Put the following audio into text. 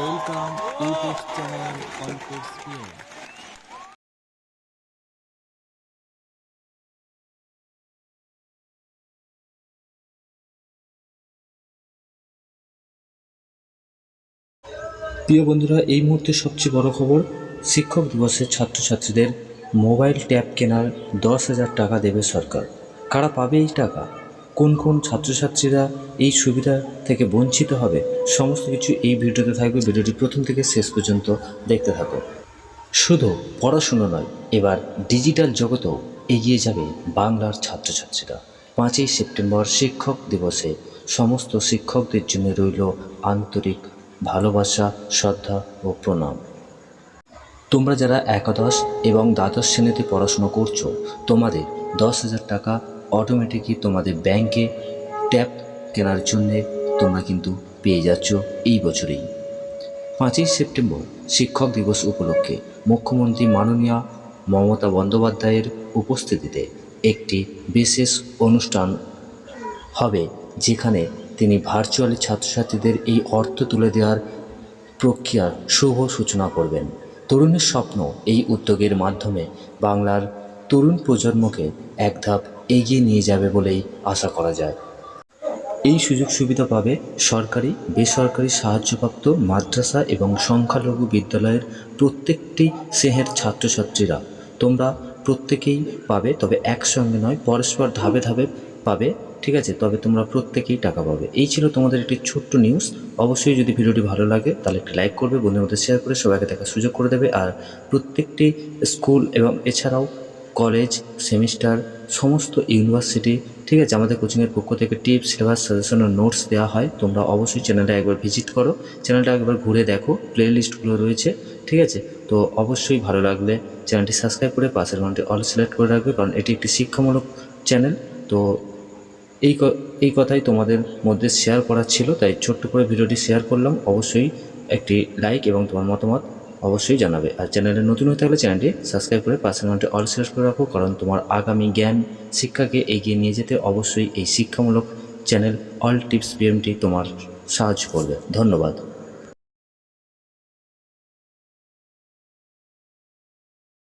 Welcome প্রিয় বন্ধুরা, এই মুহূর্তে সবচেয়ে বড় খবর, শিক্ষক দিবসে ছাত্রছাত্রীদের মোবাইল ট্যাব কেনার দশ হাজার টাকা দেবে সরকার। কারা পাবে এই টাকা? কোন কোন ছাত্রছাত্রীরা এই সুবিধা থেকে বঞ্চিত হবে, সমস্ত কিছু এই ভিডিওতে থাকবে। ভিডিওটি প্রথম থেকে শেষ পর্যন্ত দেখতে থাকো। শুধু পড়াশুনো নয়, এবার ডিজিটাল জগতেও এগিয়ে যাবে বাংলার ছাত্রছাত্রীরা। পাঁচই সেপ্টেম্বর শিক্ষক দিবসে সমস্ত শিক্ষকদের জন্য রইল আন্তরিক ভালোবাসা, শ্রদ্ধা ও প্রণাম। তোমরা যারা একাদশ এবং দ্বাদশ শ্রেণীতে পড়াশুনো করছ, তোমাদের দশ হাজার টাকা অটোমেটিকই তোমাদের ব্যাংকে ট্যাব কেনার জন্যে তোমরা কিন্তু পেয়ে যাচ্ছ এই বছরেই। পাঁচই সেপ্টেম্বর শিক্ষক দিবস উপলক্ষে মুখ্যমন্ত্রী মাননীয় মমতা বন্দ্যোপাধ্যায়ের উপস্থিতিতে একটি বিশেষ অনুষ্ঠান হবে, যেখানে তিনি ভার্চুয়ালি ছাত্রছাত্রীদের এই অর্থ তুলে দেওয়ার প্রক্রিয়ার শুভ সূচনা করবেন। তরুণের স্বপ্ন এই উদ্যোগের মাধ্যমে বাংলার তরুণ প্রজন্মকে এক ধাপ এগিয়ে নিয়ে যাবে বলেই আশা করা যায়। এই সুযোগ সুবিধা পাবে সরকারি, বেসরকারি সাহায্যপ্রাপ্ত মাদ্রাসা এবং সংখ্যালঘু বিদ্যালয়ের প্রত্যেকটি শ্রেণির ছাত্রছাত্রীরা। তোমরা প্রত্যেকেই পাবে, তবে একসঙ্গে নয়, পরস্পর ধাপে ধাপে পাবে, ঠিক আছে? তবে তোমরা প্রত্যেকেই টাকা পাবে। এই ছিল তোমাদের একটি ছোট্ট নিউজ অবশ্যই যদি ভিডিওটি ভালো লাগে, তাহলে একটি লাইক করবে, বন্ধুদের মধ্যে শেয়ার করে সবাইকে দেখার সুযোগ করে দেবে। আর প্রত্যেকটি স্কুল এবং এছাড়াও কলেজ সেমিস্টার সমস্ত ইউনিভার্সিটি ঠিক আছে? আমাদের কোচিংয়ের পক্ষ থেকে টিপস সিলেবাস সাজেশন ও নোটস দেওয়া হয়। তোমরা অবশ্যই চ্যানেলটা একবার ভিজিট করো। চ্যানেলটা একবার ঘুরে দেখো। প্লে লিস্টগুলো রয়েছে, ঠিক আছে? তো অবশ্যই ভালো লাগলে চ্যানেলটি সাবস্ক্রাইব করে পাশের ঘন্টি অল সিলেক্ট করে রাখবে, কারণ এটি একটি শিক্ষামূলক চ্যানেল তো এই এই কথাই তোমাদের মধ্যে শেয়ার করার ছিল, তাই ছোট্ট করে ভিডিওটি শেয়ার করলাম। অবশ্যই একটি লাইক এবং তোমার মতামত অবশ্যই জানাবে। আর চ্যানেলে নতুন হয়ে থাকলে চ্যানেলটি সাবস্ক্রাইব করে পাশে ঘন্টি অল সিলেক্ট করে রাখো, কারণ তোমার আগামী জ্ঞান শিক্ষাকে এগিয়ে নিয়ে যেতে অবশ্যই এই শিক্ষামূলক চ্যানেল অল টিপস বিএমটি তোমার সাহায্য করবে। ধন্যবাদ।